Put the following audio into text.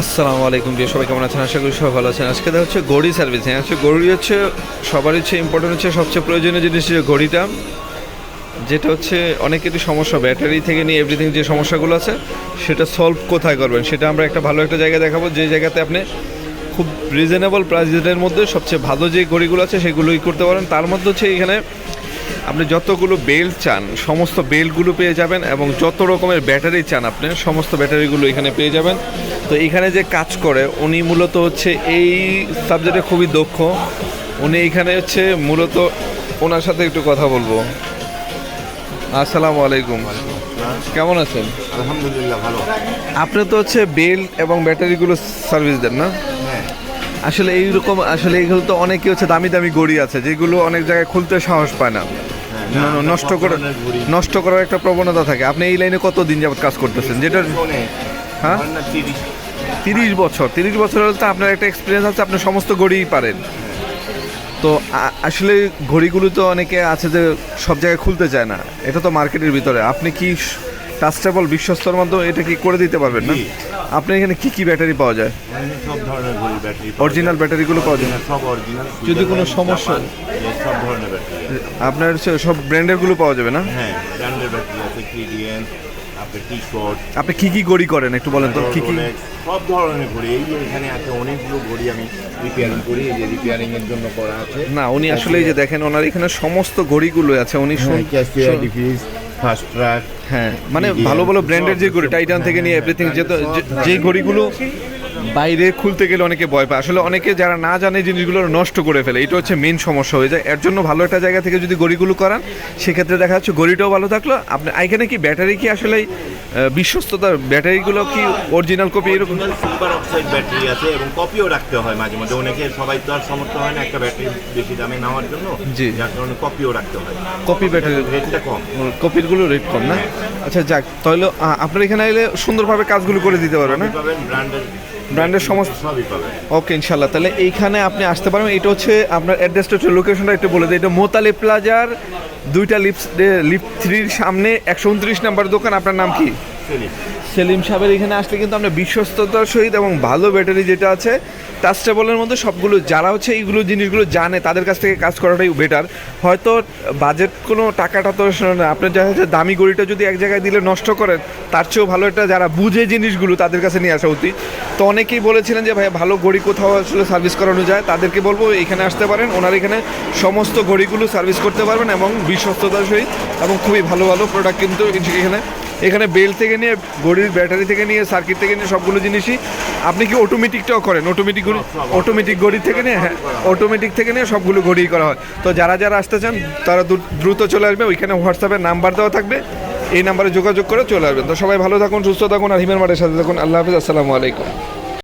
আসসালামু আলাইকুম প্রিয় সবাই কেমন আছেন? আশা করি সবাই ভালো আছেন। আজকে দেখা হচ্ছে ঘড়ি সার্ভিসিং হচ্ছে ঘড়ি হচ্ছে, সবার হচ্ছে ইম্পর্টেন্ট হচ্ছে সবচেয়ে প্রয়োজনীয় জিনিস হচ্ছে ঘড়িটা। যেটা হচ্ছে অনেক কিছু সমস্যা ব্যাটারি থেকে নিয়ে এভরিথিং যে সমস্যাগুলো আছে, সেটা সলভ কোথায় করবেন? সেটা আমরা একটা ভালো একটা জায়গা দেখাবো। যে জায়গাতে আপনি খুব রিজনেবল প্রাইসের মধ্যে সবচেয়ে ভালো যে ঘড়িগুলো আছে, সেগুলোই করতে পারেন। তার মধ্যে হচ্ছে এখানে আপনি যতগুলো বেল্ট চান সমস্ত বেলগুলো পেয়ে যাবেন এবং যত রকমের ব্যাটারি চান আপনি সমস্ত ব্যাটারিগুলো এখানে পেয়ে যাবেন। তো এখানে যে কাজ করে উনি মূলত হচ্ছে এই সাবজেক্টে খুবই দক্ষ। উনি এখানে হচ্ছে মূলত ওনার সাথে একটু কথা বলব। আসসালামু আলাইকুম। কেমন আছেন? আলহামদুলিল্লাহ ভালো। আপনি তো হচ্ছে বেল এবং ব্যাটারিগুলো সার্ভিস দেন না? হ্যাঁ। আসলে এইরকম আসলে এইগুলো তো অনেকে হচ্ছে দামি দামি গড়ি আছে যেগুলো অনেক জায়গায় খুলতে সাহস পায় না। নষ্ট সব করে নষ্ট করার একটা প্রবণতা থাকে। আপনি এই লাইনে কত দিন যাবত কাজ করতেছেন? যেটা হ্যাঁ? তিরিশ। বছর। তিরিশ বছর হলে তো আপনার একটা এক্সপিরিয়েন্স আছে আপনি সমস্ত ঘড়িই পারেন। তো আসলে ঘড়িগুলো তো অনেকে আছে যে সব জায়গায় খুলতে চায় না। এটা তো মার্কেটের ভিতরে। আপনি কি ট্রাস্টেবল বিশ্বস্তর মাধ্যমে এটা কি করে দিতে পারবেন না? জি। আপনি এখানে কি কি ব্যাটারি পাওয়া যায়? মানে সব ধরনের ঘড়ি ব্যাটারি অরিজিনাল ব্যাটারিগুলো পাওয়া যায়। সব অরিজিনাল যদি কোনো সমস্যা- সব ধরনের ব্যাটারি আপনার সব ব্র্যান্ডেরগুলো পাওয়া যাবে না? হ্যাঁ ব্র্যান্ডের ব্যাটারি আছে ক্রিডিয়েন আপনার টি শর্ট আপনি কি কি ঘড়ি করেন একটু বলেন তো কি কি? সব ধরনের ঘড়ি। এই যে এখানে আছে অনেকগুলো ঘড়ি আমি রিপেয়ারিং করি এই যে রিপেয়ারিং এর জন্য করা আছে। না উনি আসলে এই যে দেখেন ওনার এখানে সমস্ত ঘড়িগুলো আছে। উনি শুন- শুন- ডিফিউজ ফাস্ট ট্র্যাক হ্যাঁ মানে ভালো ভালো ব্র্যান্ডের যে ঘড়ি টাইটান থেকে নিয়ে এভরিথিং যে যে ঘড়িগুলো বাইরে খুলতে গেলে অনেকে ভয় পায়। আসলে অনেকে যারা না জানে জিনিসগুলো নষ্ট করে ফেলে এটা হচ্ছে মেন সমস্যা হয়ে যায়। এর জন্য ভালো একটা জায়গা থেকে যদি ঘড়িগুলো করান সেক্ষেত্রে দেখা যাচ্ছে ঘড়িটাও ভালো থাকল। আপনি এখানে কি ব্যাটারি কি আসলে বিশ্বস্ততার ব্যাটারিগুলো কি অরিজিনাল কপি এরকম? সুপার অক্সাইড ব্যাটারি আছে এবং কপিও রাখতে হয় মাঝে মধ্যে। অনেকে সবাই তো আর সমর্থ হয় না একটা ব্যাটারি বেশি দামে নেওয়ার জন্য। জি। যার কারণে কপিও রাখতে হয়। কপি ব্যাটারি রেটটা কম। কপিরগুলো রেট কম না? আচ্ছা যাক তাহলে আপনার এখানে এলে সুন্দরভাবে কাজগুলো করে দিতে পারবেন না ব্র্যান্ডের ব্র্যান্ডের সমস্ত ওকে ইনশাল্লাহ তাহলে এইখানে আপনি আসতে পারবেন। এটা হচ্ছে আপনার অ্যাড্রেসটা হচ্ছে লোকেশনটা একটু বলে দিই। এটা মোতালি প্লাজার দুইটা লিপস লিপ থ্রির সামনে একশো উনত্রিশ নাম্বার দোকান। আপনার নাম কি? সেলিম। সাহেবের এখানে আসলে কিন্তু আমরা বিশ্বস্ততার সহিত এবং ভালো ব্যাটারি যেটা আছে টাস্টেবলের মধ্যে সবগুলো, যারা হচ্ছে এইগুলো জিনিসগুলো জানে, তাদের কাছ থেকে কাজ করাটাই বেটার হয়তো বাজেট কোনো টাকাটা তো আপনার যা হচ্ছে দামি গড়িটা যদি এক জায়গায় দিলে নষ্ট করেন, তার চেয়েও ভালো একটা যারা বুঝে জিনিসগুলো তাদের কাছে নিয়ে আসা উচিত। তো অনেকেই বলেছিলেন যে ভাই ভালো ঘড়ি কোথাও আসলে সার্ভিস করানো যায়। তাদেরকে বলব, এখানে আসতে পারেন। ওনার এখানে সমস্ত ঘড়িগুলো সার্ভিস করতে পারবেন এবং বিশ্বস্ততার সহিত এবং খুবই ভালো ভালো প্রোডাক্ট কিন্তু এখানে এখানে বেল থেকে নিয়ে ঘড়ির ব্যাটারি থেকে নিয়ে সার্কিট থেকে নিয়ে সবগুলো জিনিসই আপনি কি অটোমেটিকটাও করেন? অটোমেটিক ঘড়ি অটোমেটিক ঘড়ি থেকে নিয়ে হ্যাঁ অটোমেটিক থেকে নিয়ে সবগুলো ঘড়ি করা হয়। তো যারা যারা আসতে চান তারা দ্রু- দ্রুত চলে আসবে। ওইখানে হোয়াটসঅ্যাপে নাম্বার দেওয়া থাকবে। এই নাম্বারে যোগাযোগ করে চলে আসবেন। তো সবাই ভালো থাকুন সুস্থ থাকুন আর হিমের মাঠের সাথে থাকুন। আল্লাহ হাফিজ আসসালামু আলাইকুম।